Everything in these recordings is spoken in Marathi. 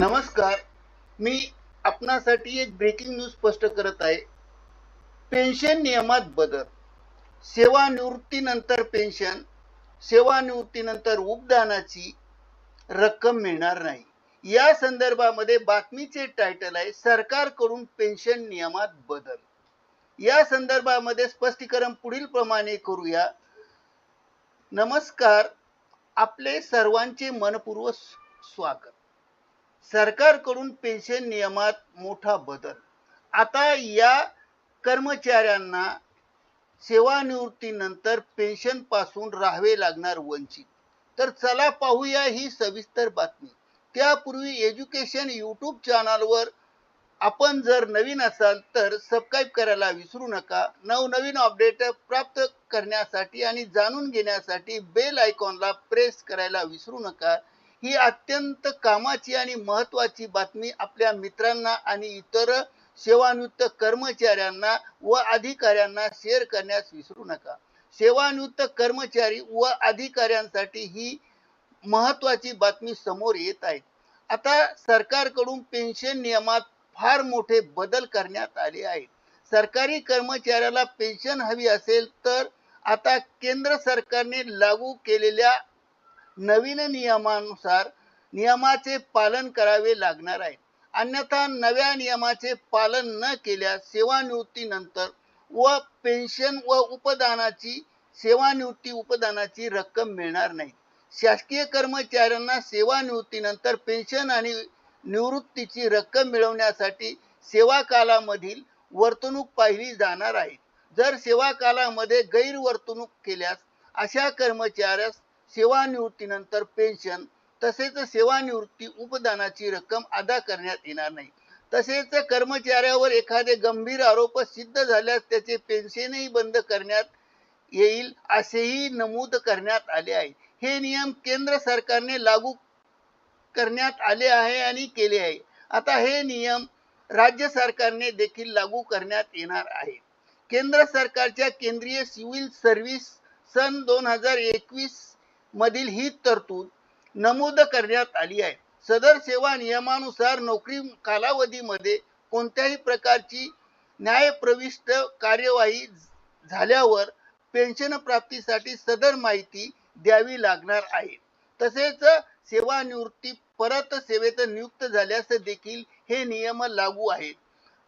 नमस्कार मी आपणासाठी एक ब्रेकिंग न्यूज स्पष्ट करत आहे. पेन्शन नियमात बदल. सेवानिवृत्तीनंतर पेन्शन सेवानिवृत्तीनंतर उपदानाची रक्कम मिळणार नाही. या संदर्भामध्ये बातमीचे टायटल आहे सरकारकडून पेन्शन नियमात बदल. या संदर्भामध्ये स्पष्टीकरण पुढील प्रमाणे करूया. नमस्कार आपले सर्वांचे मनपूर्वक स्वागत. सरकारकडून पेन्शन नियमात मोठा बदल. आता या कर्मचाऱ्यांना सेवानिवृत्तीनंतर पेन्शनपासून राहावे लागणार वंचित. तर चला पाहूया ही सविस्तर बातमी. त्यापूर्वी एज्युकेशन यूट्यूब चॅनलवर आपण जर नवीन असाल तर सबस्क्राईब करायला विसरू नका. नवनवीन अपडेट प्राप्त करण्यासाठी आणि जाणून घेण्यासाठी बेल आयकॉनला प्रेस करायला विसरू नका. ही अत्यंत कामाची आणि महत्वाची बातमी आपल्या मित्रांना आणि इतर सेवानिवृत्त कर्मचाऱ्यांना व अधिकाऱ्यांना शेअर करण्यास विसरू नका. सेवानिवृत्त कर्मचारी व अधिकाऱ्यांसाठी ही महत्वाची बातमी समोर येत आहे. आता सरकारकडून पेन्शन नियमात फार मोठे बदल करण्यात आले आहेत. सरकारी कर्मचाऱ्याला पेन्शन हवी असेल तर आता केंद्र सरकारने लागू केलेल्या नवीन नियमानुसार नियमाचे पालन करावे लागणार आहे. अन्यथा नव्या नियमाचे पालन न केल्यास सेवानिवृत्तीनंतर व पेन्शन व उपदानाची सेवानिवृत्ती उपदानाची रक्कम मिळणार नाही. शासकीय कर्मचाऱ्यांना सेवानिवृत्तीनंतर पेन्शन आणि निवृत्तीची रक्कम मिळवण्यासाठी सेवा कालामधील वर्तणूक पाहिली जाणार आहे. जर सेवा कालामध्ये गैरवर्तणूक केल्यास अशा कर्मचाऱ्यास सेवानिवृत्तीनंतर पेन्शन तसेच सेवानिवृत्ती उपदानाची रक्कम अदा करण्यात येणार नाही. तसेच कर्मचाऱ्यावर एखादे गंभीर आरोप सिद्ध झाल्यास त्याचे पेन्शनही बंद करण्यात येईल असेही नमूद करण्यात आले आहे. हे नियम केंद्र सरकारने लागू करण्यात आले आहे आणि केले आहे. आता हे नियम राज्य सरकारने देखील लागू करण्यात येणार आहे. केंद्र सरकारच्या केंद्रीय सिव्हिल सर्व्हिस सन दोन हजार एकवीस मधील ही तरतूद नमूद करण्यात आली आहे. सदर सेवा नियमानुसार नोकरी कालावधीमध्ये कोणत्याही प्रकारची न्यायप्रविष्ट कार्यवाही झाल्यावर पेन्शन प्राप्तीसाठी सदर माहिती द्यावी लागणार आहे. तसेच सेवानिवृत्ती परत सेवेत नियुक्त झाल्यास देखील हे नियम लागू आहेत.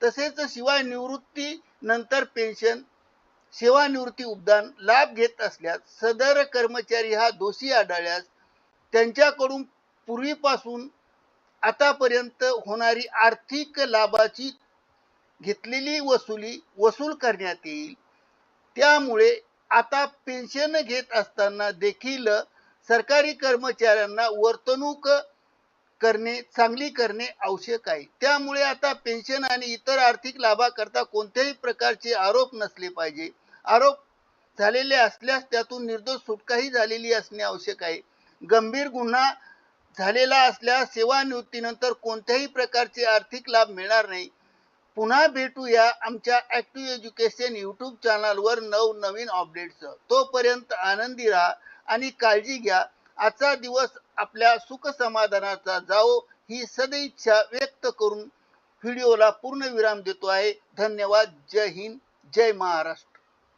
तसेच शिवाय निवृत्ती नंतर पेन्शन सेवानिवृत्ती उपदान लाभ घेत असल्यास सदर कर्मचारी हा दोषी आढळल्यास त्यांच्याकडून पूर्वीपासून आतापर्यंत होणारी आर्थिक लाभाची घेतलेली वसुली वसूल करण्यात येईल. त्यामुळे आता पेन्शन घेत असताना देखील सरकारी कर्मचाऱ्यांना वर्तणूक करणे चांगली करणे आवश्यक आहे. त्यामुळे आता पेन्शन आणि इतर आर्थिक लाभाकरता कोणत्याही प्रकारचे आरोप नसले पाहिजे. आरोप झालेले असल्यास त्यातून निर्दोष सुटकाही झालेली असणे आवश्यक आहे. गंभीर गुन्हा झालेला असल्यास सेवानिवृत्तीनंतर कोणत्याही प्रकारचे आर्थिक लाभ मिळणार नाही. पुन्हा भेटूया आमच्या ऍक्टिव्ह एज्युकेशन यूट्यूब चॅनलवर नवनवीन अपडेट्स तोपर्यंत आनंदी राहा आणि काळजी घ्या. आजचा दिवस आपल्या सुख समाधानाचा जावो ही सदैच्छा व्यक्त करून व्हिडिओला पूर्ण विराम देतो आहे. धन्यवाद. जय हिंद. जय महाराष्ट्र.